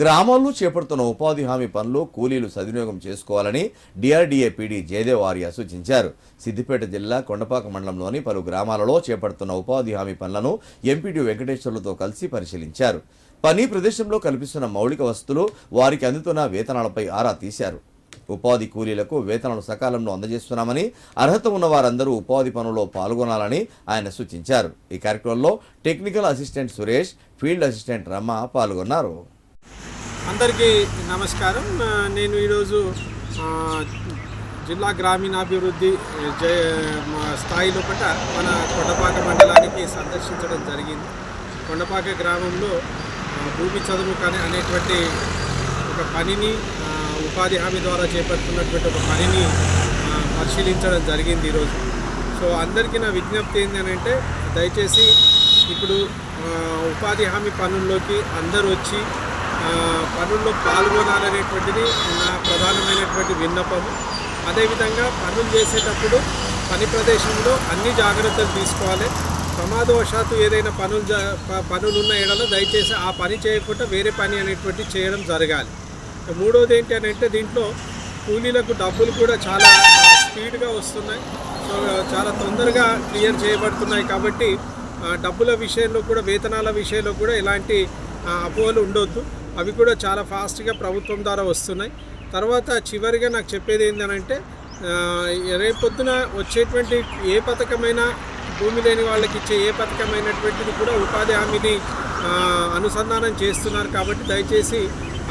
గ్రామాల్లో చేపడుతున్న ఉపాధి హామీ పనులు కూలీలు సద్వినియోగం చేసుకోవాలని డిఆర్డీఏ పీడీ జయదేవ్ ఆర్య సూచించారు. సిద్దిపేట జిల్లా కొండపాక మండలంలోని పలు గ్రామాలలో చేపడుతున్న ఉపాధి హామీ పనులను ఎంపీడీ వెంకటేశ్వర్లతో కలిసి పరిశీలించారు. పని ప్రదేశంలో కల్పిస్తున్న మౌలిక వస్తువులు వారికి అందుతున్న వేతనాలపై ఆరా తీశారు. ఉపాధి కూలీలకు వేతనాలు సకాలంలో అందజేస్తున్నామని అర్హత ఉన్న వారందరూ ఉపాధి పనుల్లో పాల్గొనాలని ఆయన సూచించారు. ఈ కార్యక్రమంలో technical assistant Suresh field assistant Rama పాల్గొన్నారు. అందరికీ నమస్కారం. నేను ఈరోజు జిల్లా గ్రామీణాభివృద్ధి స్థాయిలో మా మన కొండపాక మండలానికి సందర్శించడం జరిగింది. కొండపాక గ్రామంలో భూమి చదువు కానీ అనేటువంటి ఒక పనిని ఉపాధి హామీ ద్వారా చేపడుతున్నటువంటి ఒక పనిని పరిశీలించడం జరిగింది ఈరోజు. సో అందరికీ నా విజ్ఞప్తి ఏంటంటే దయచేసి ఇప్పుడు ఉపాధి హామీ పనుల్లోకి అందరూ వచ్చి పనుల్లో పాల్గొనాలనేటువంటిది నా ప్రధానమైనటువంటి విన్నపము. అదేవిధంగా పనులు చేసేటప్పుడు పని ప్రదేశంలో అన్ని జాగ్రత్తలు తీసుకోవాలి. ప్రమాదవశాత్తు ఏదైనా పనులు జ ప- పనులు ఉన్న ఏడలో దయచేసి ఆ పని చేయకుండా వేరే పని అనేటువంటి చేయడం జరగాలి. మూడోది ఏంటి అని అంటే దీంట్లో కూలీలకు డబ్బులు కూడా చాలా స్పీడ్గా వస్తున్నాయి. సో చాలా తొందరగా క్లియర్ చేయబడుతున్నాయి కాబట్టి డబ్బుల విషయంలో కూడా వేతనాల విషయంలో కూడా ఎలాంటి అపోహలు ఉండొద్దు. అవి కూడా చాలా ఫాస్ట్గా ప్రభుత్వం ద్వారా వస్తున్నాయి. తర్వాత చివరిగా నాకు చెప్పేది ఏంటంటే రేపొద్దున వచ్చేటువంటి ఏ పథకమైనా భూమి లేని వాళ్ళకి ఇచ్చే ఏ పథకమైనటువంటిది కూడా ఉపాధి హామీని అనుసంధానం చేస్తున్నారు కాబట్టి దయచేసి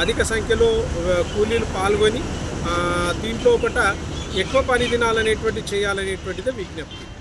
అధిక సంఖ్యలో కూలీలు పాల్గొని దీంట్లో ఒకట ఎక్కువ పని దినాలనేటువంటి చేయాలనేటువంటిది విజ్ఞప్తి.